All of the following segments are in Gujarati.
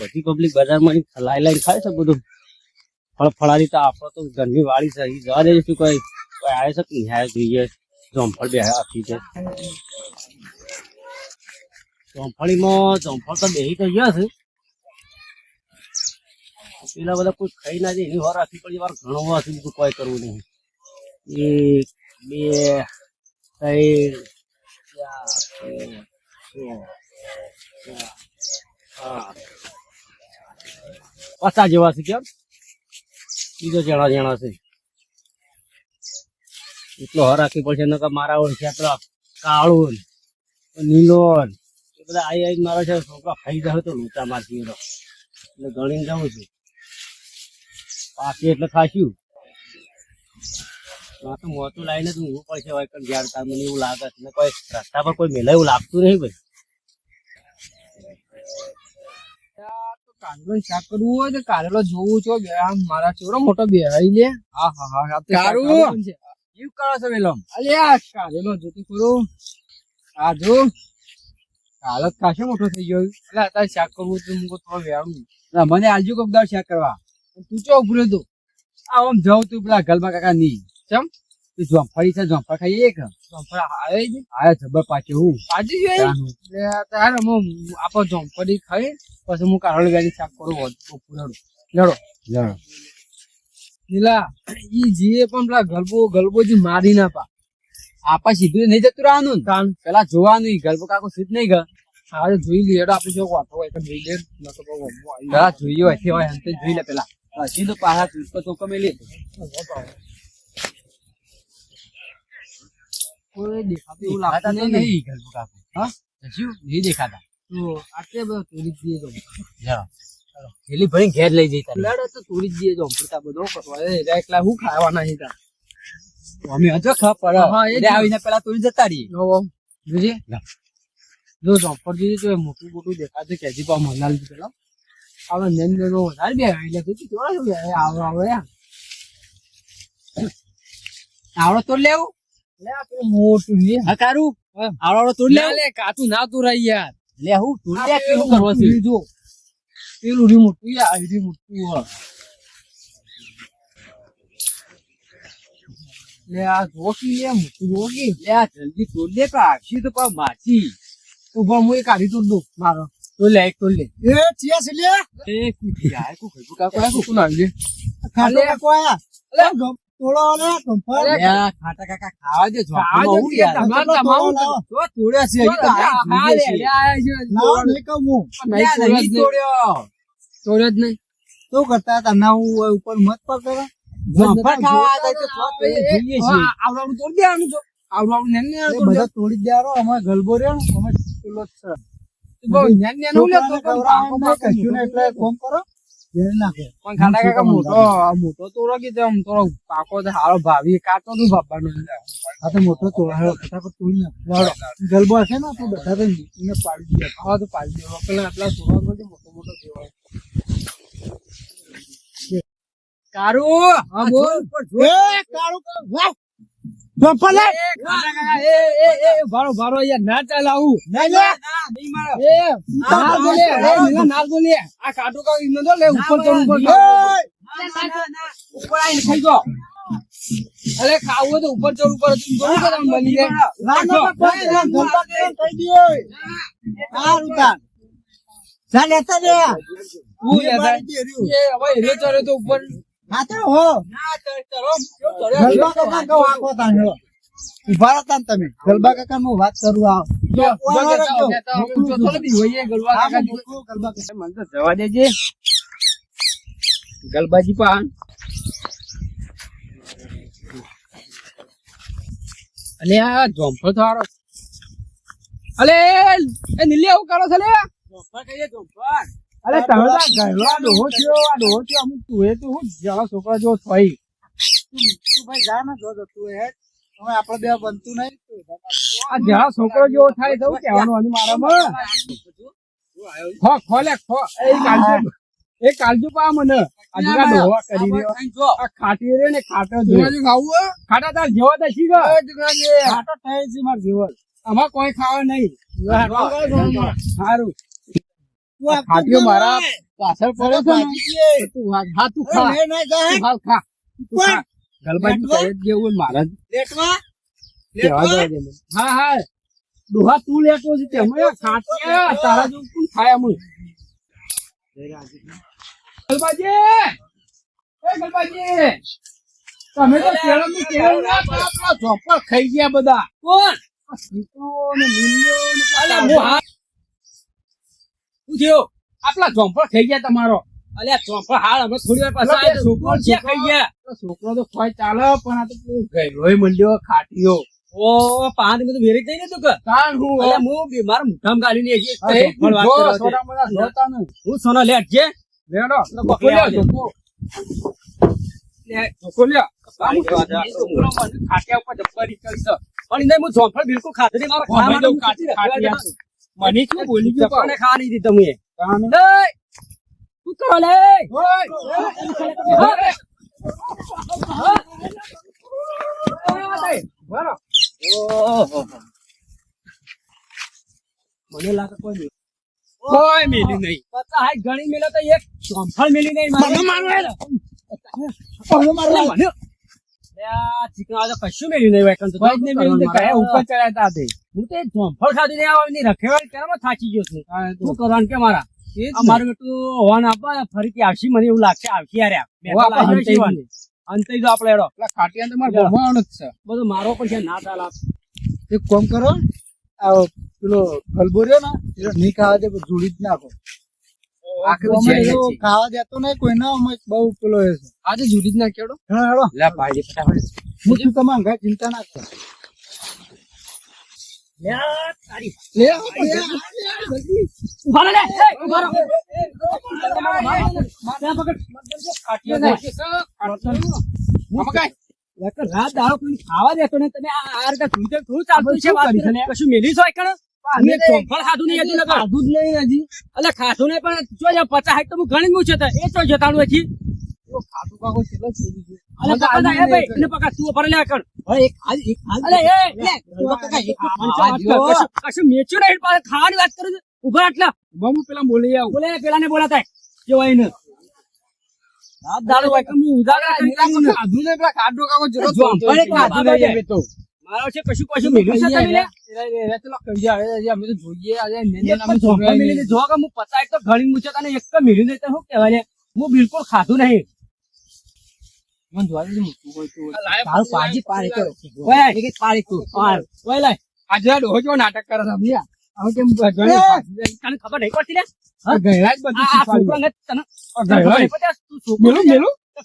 બધી પબ્લિક બજારમાં લાઈ લાઈ ખાય છે બધું. ફળ ફળારી તો આપણો તો ઘરની વાળી છે જવા દે શું કોઈ આવે છે કે નહીં? જોઈએ. જોમફળ બે આપી છે જોમફળીમાં જોમફળ તો બેહી તો ગયા છે. પેલા બધા કોઈ ખાઈ ના જાય એની વાર રાખવી પડી વાર ઘણો વાર સુધી કોઈ કરવું નહીં. એક બે ત્રણ ચાર પાંચ, પચાસ જેવા છે કેમ? બીજો જણા જણા છે. એટલો હરાખી પડશે ન મારા હોય છે કાળો ને નીલોન એ બધા આઈ આવી મારા છે, છોકરા ખાઈ જાય તો લૂંટા મારતી એટલે ગણીને જાઉં છું. પાકી એટલે માં તો મોટું લાવીને ઊંઘવું પડશે, હોય પણ તાર મને એવું લાગે કોઈ રસ્તા પર કોઈ મેલા એવું લાગતું નહીં ભાઈ. કારેલો શાક કરવું હોય તો કારેલો જોવું છો. બે આમ મારા ચોરો મોટો બે આવી લે. હા હા હા કારું? ખાવાનું કરો છો. વેલો અલે આ કારેલો જોતું કરું આ જો. કાલો જ ખાસો મોટો થઈ ગયો. એટલે અત્યારે શાક કરવું તો મુકો થોડો વેળું મને આજુ કોક દાવ શાક કરવા. તું ચો ઉભરે તો આમ જાઉં તું પેલા ગલબા કાકા ની ચમ? તું જોંફળી છે જોંફળ ખાઈએ એક? જમફળ આવે જ આયા જબર પાછું હું. પાછી જોઈએ તારે હું આપો જમફળી ખાઈ પછી હું કારેલો વેણી શાક કરું લડો. લડો. લડો. નીલા ઈ જીએ પણ પેલા ગલબો ગલબો જે મારી ના પા. આપા સીધું નહીં જતું રહેવાનું. કાન પેલા જોવાનું ગલબો કાકો સીધ નહીં ગયો હા જોઈ લે એડો આપણે જો વાતો હોય તો જોઈ લે. નકર તો ગમો પેલા જોઈએ હોય તે હોય અંતે જોઈ લે પેલા. સીધો પાછા તો ચોકો મેલી કોઈ દેખાતું એવું લાગતું તો નહીં નહીં કાકો. હા? શું? નહીં દેખાતા. તો આટલે બધો તોડી દઈએ તો જાઓ પેલી ઘેર લઈ જઈ તારી. લડે તો તોડી દઈએ તો પડતા બધો કરવા એ એકલા હું ખાવાના હી તા અમે હજો ખબર હા, એ આવીને પેલા તું જતા રહીએ. નો જોજે. જો જોઈએ તો એ મોટું મોટું દેખાતું કેજી પા મનાલ પેલા. નેન નેનો વધારે બે એટલે તું કેવા છો. બે આવો આવો તો લેવું. લે આ મોટું લે. હા કારું? હા. આવડો તો ના લે કાતું ના તું રહી યાર. લે હું તું લે કેવું કરવો છે? જો. પેલું રી મોટું યાર આ રી મોટું હ. લે આ જોકી લે મોટું જોકી લે આ જલ્દી તોડ લે કા આખી તો પા માછી. ઊભા હું તો દઉં મારો. તો લે એક તો લે. એ ચિયા છે લે? એ કુ ના લે. તોડો ને કંફર ખાટા કાકા ખાવા દે જો હું યાર? તમારે તો તો તોડ્યા છે હજી તો આ લે લે છે લાવો નહીં કહું હું. નહીં તોડ્યો. તોડ્યો જ નહીં. શું કરતા હતા? ના હું ઉપર મત પર કરો જમફળ ખાવા હતા તો તો જોઈએ છીએ હા, તોડી દેવાનું છો ને એ બધા તોડી દેવાનો અમે ગલબો રહ્યો અમે પેલો જ છે. બહુ નેન નેન કોમ કરો. ગલબો હશે ને તો બધા તો એને પાડી દે હા તો પાડી દેવો પેલા આટલા કરજે મોટો મોટો દેવાય કારું! બોલ. એ કાળું કાળું, વાહ! કંફર લે! એ એ એ ભારો ભારો યાર ના ચલાવું નહીં લે! એ ના બોલે એ મિલા ના બોલે આ કાટો કા ઇન દો લે ઉપર પડે ઓય! ઉપર આઈને ખાઈ ગયો અરે ખાવું તો ઉપર ચડવું ઉપર તું જોવું કે આમ બની લે ના, ના, ના, કોઈ નહીં, ગલબા કરીને કહી દઈએ. આ રૂતા જા લેતા રે. હું લેતા દે. એ હવે હીરો ચડે તો ઉપર તમે. ગલબા કાકા વાત કરું આવ. જવા દેજે. ગલબાજી પાન અલે આ જોમફળ તો હારો. અલે એ નીલી આવું કરો છો લે. અરે તમે તો આ ડોહો થયો આ ડોહો થયો અમુક તું એ તું હું? જરા છોકરા જેવો થઈ તું ભાઈ જા ને જો જો તું હે. હવે આપણે બે બનતું નહીં. આ જરા છોકરો જેવો થાય તો કહેવાનું આની મારામાં? ખો ખોલે ખો. એ કાલજુ એ કાલજુ પા મને. આ જરા ડોહો કરી રહ્યો. આ ખાટી રે ને ખાટો જો ખાટા તાર જેવો તો શી ગયો ખાટો થાય છે માર જીવન આમાં કોઈ ખાવા નહીં. સારું ખાટીઓ મારા પાછળ પડે છે ને. ભાગી ગયે. તો તું હા હા તું ખા. નહીં, નહીં, જા, તું હાલ ખા. તું ઉપર. ખા. ગલબાજી કરે જેવું મારા લેટવા? લેટવા? હા હા. ડોહા તું લેતો છે તેમાં. ખાટિયા તારા જેવું કોણ ખાય અમુક ગલબાજી. એ ગલબાજી. તમે તો ના આપણા ખાઈ ગયા બધા. કોણ? સીતો ને મિલિયો ને અલ્યા પેલા થયું આપણા ચોપડ ખાઈ ગયા તમારો. અલ્યા ચોપા હાલ અમે થોડી વાર પાછા છોકરો, છે ખાઈ ગયા? છોકરો તો ખોય ચાલે પણ આ તો પેલો ગયલોય મંડ્યો ખાટીયો. ઓ પાંચ બધું વેરી થઈ નતું કે? તાણ હું અલે હું બીમાર મુઠામ ગાલી ને જો. હું સોનો લેટ લેડો, જા. મને ખાટિયા ઉપર જબ્બરી કરશે. પણ એને હું ઝોંફળ બિલકુલ ખાતો નહીં. મારો કાઢી ખાવા મને શું બોલી ગયો કોને નહીં દીધા તમે. બરો. ઓહો. મને લાગે કોઈ. કોઈ મેલી નહીં. પચાસ ગણી મેલો તો એક ચોંફળ મેલી નહીં મારે. મારું મારો મને. કશું મેલ્યું નહીં વાયકણ તો. જ નહીં કયા ઉપર ચડ્યા તા તે. હું તો એ ચોંફળ ખાધું એની રખેવાળ કરવામાં થાકી ગયો છું? શું કરવાનું કે મારા? બેટું હોવાન આપવા ફરીથી આવશી મને એવું લાગશે આવશી આર્યા. અંતે જો આપણે એડો ખાટિયા તો મારા ભણવાનો જ છે. બધું મારો પણ છે ના ચાલ એક કોમ કરો પેલો ગલબો રહ્યો ને એનો નહીં ખાવા દે જોડી જ નાખો. ખાવા દેતો નહીં કોઈને અમે બહુ પેલો છે આજે જુદી જ ના કેવડો હેડો, હેડો. લે ફટાફટ હું તમે અંગા ચિંતા ના કરો લે તારી લે લે પકડ. રાત દાડો કોઈ ખાવા દેતો ને તમે આ રીતે ધૂળ ચાલતું છે વાત? કશું મેલી છો એકણ અમે ચોંફળ ખાધું નહીં હજુ ખાધું જ નહીં હજી. ખાધું નહીં પણ જો પચાસ હાઈટ તો હું ગણી મૂછે એ તો જતાનું હજી. ખાધું કાકો ખાવાની વાત કરું છું. ઊભા આટલા. ઊભા હું પેલા બોલી આવું. બોલે પેલા ને બોલાતા કેવાય ને નાખું ને. ખાધું ને પેલા ખાધો કાકો જરો જો અમને ખાધું નહીં અમે તો. મારો છે કશું કશું મેલ્યું છે તમે ખાધું નહીં. આજે નાટક કરે છે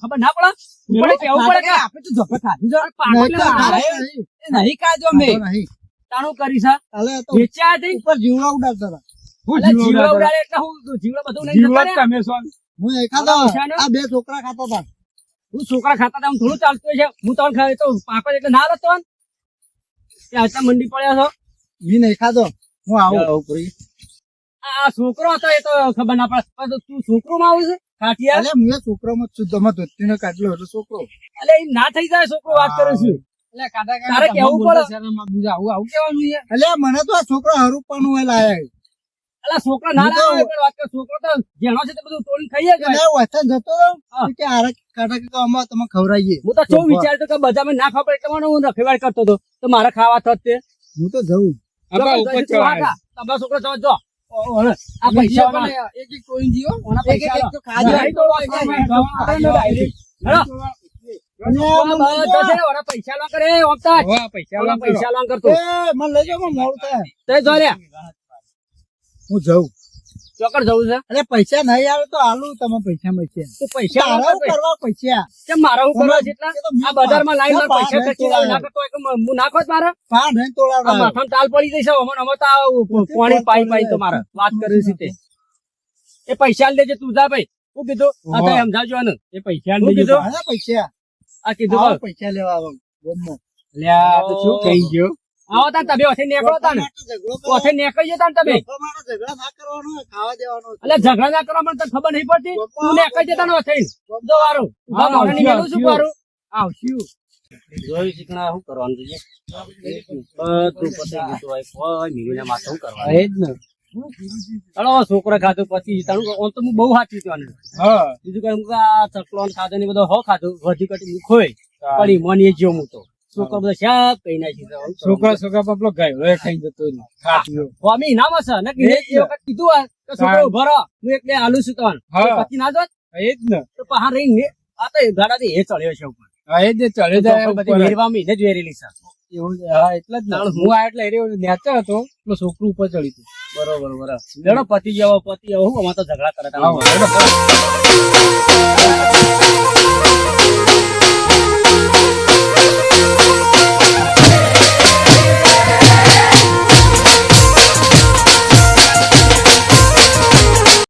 ખબર ના પડે કેવું પડે કે આપણે તો જપે ખાધું છે. અરે પાગલ નહીં ખાધો મેં. તાણું કરી છે. વેચ્યા હતી. ઉપર જીવડા ઉડાડતા હતા. હું જીવડા ઉડાડે. એટલે હું જીવડા બધું નહીં. તમે છો. હું એ ખાતો ઓલા ઉછાળો? આ બે છોકરા ખાતા હતા. હું છોકરા ખાતા હતા થોડું ચાલતું છે. હું તમને ખાય તો પાકો એટલે ના લતો ને. આટલા મંડી પડ્યા છો. મી નહીં ખાતો હું આવું. આ આ છોકરો હતો એ તો ખબર ના પડે. તું છોકરો માં આવું છે? કાઠિયા અલે હું એ છોકરામાં જ છું તમે ધોતીનો કાઢલો એટલે છોકરો. એટલે એ ના થઈ જાય છોકરો વાત કરું છું. તારે કેવું પડે? શરમમાં બીજું આવું આવું કેવાનું છે. એટલે મને તો આ છોકરો હરૂપાનું હોય લાયક. એટલે છોકરો ના લાવે પણ વાત છોકરો તો જેનો છે તે બધું તોડીને ખાઈએ જ એટલે વતન જતો કે આરે કાઢા કે અમે તમે ખવડાવીએ. હું તો શું વિચારતો કે બધામાં ના ખબર એટલે મને હું રખેવાડ કરતો હતો. તો મારે ખાવા થત તે. હું તો જઉં. ઉપર. તમારો છોકરો જવા જો. આ પૈસા એક એક ઓના પૈસા તો ખાજો. તો તો ડાયરેક્ટ. પૈસા લો કરે પૈસા પૈસા લો કરતો. મને લઈ જાઓ મોડું થાય. જો હું જઉં. ચોકડ જવું છે? અરે પૈસા નહીં આવે તો આલું તમે પૈસા મળશે. તું પૈસા લો કરવા પૈસા. કેમ મારા હું કરવા છે એટલા? એ તો મેં આ બજારમાં લાઈનમાં પૈસા ખર્ચી લાવ, ના કરતો હોય હું નાખો જ મારે. પાંચ નહીં આ માથામાં તાલ પડી જશે અમન અમો તો પાણી પાઈ પાઈ તો મારે વાત કરી છે તે. એ પૈસા લેજે તું જા ભાઈ. હું કીધું આ તો સમજાવજો આને. એ પૈસા લેજો પૈસા. આ કીધું પૈસા લેવા આવો ગમો લ્યા તો શું કહી ગયો? આવો તાન તમે ઓથે નીકળો કરો. ઓથે નીકળી જતા ને તમે ઝઘડા ના કરવાનો ખાવા દેવાનો એટલે ઝઘડા ના કરવા મને તને ખબર નહીં પડતી. તું નીકળી જતા ને ઓથે જો વારું. મોઢાની આવશું, મેલું શું. વારું? આવશું જોઈ શીખના શું કરવાનું છે બધું પતી ગયું હોય કોઈ મિલીને માથે શું કરવાનું? એ જ ને. ચાલો છોકરા ખાધું પછી આમ તો હું બહુ સાચું છું હા. બીજું કઈ હું આ ખાધો ને બધો હો ખાધો વધી કટી મૂકોય પડી મન એ જ્યો હું તો છોકરો બધો શાક કઈ નાખી છોકરા છોકરા પેલો ગયો ખાઈ જતો રહ્યો. ખાટીઓ. સ્વામી ઇનામ ને કે એ વખત કીધું કે છોકરો ઊભો રહો હું એટલે આલુ છું તને પછી ના જોત? એ જ ને. તો આ તો ગાડાથી એ ચડ્યો છે ઉપર. હા એ જ ને જાય બધી ઉપર. વેરવામાં એને જ છે. એવું હા એટલે જ હું આ એટલે એરિયો નેચર હતો એટલે છોકરું ઉપર ચડી હતું બરોબર બરાબર. લેડો પતિ જેવો પતિ જેવો હું અમાર તો ઝઘડા કરે આવો.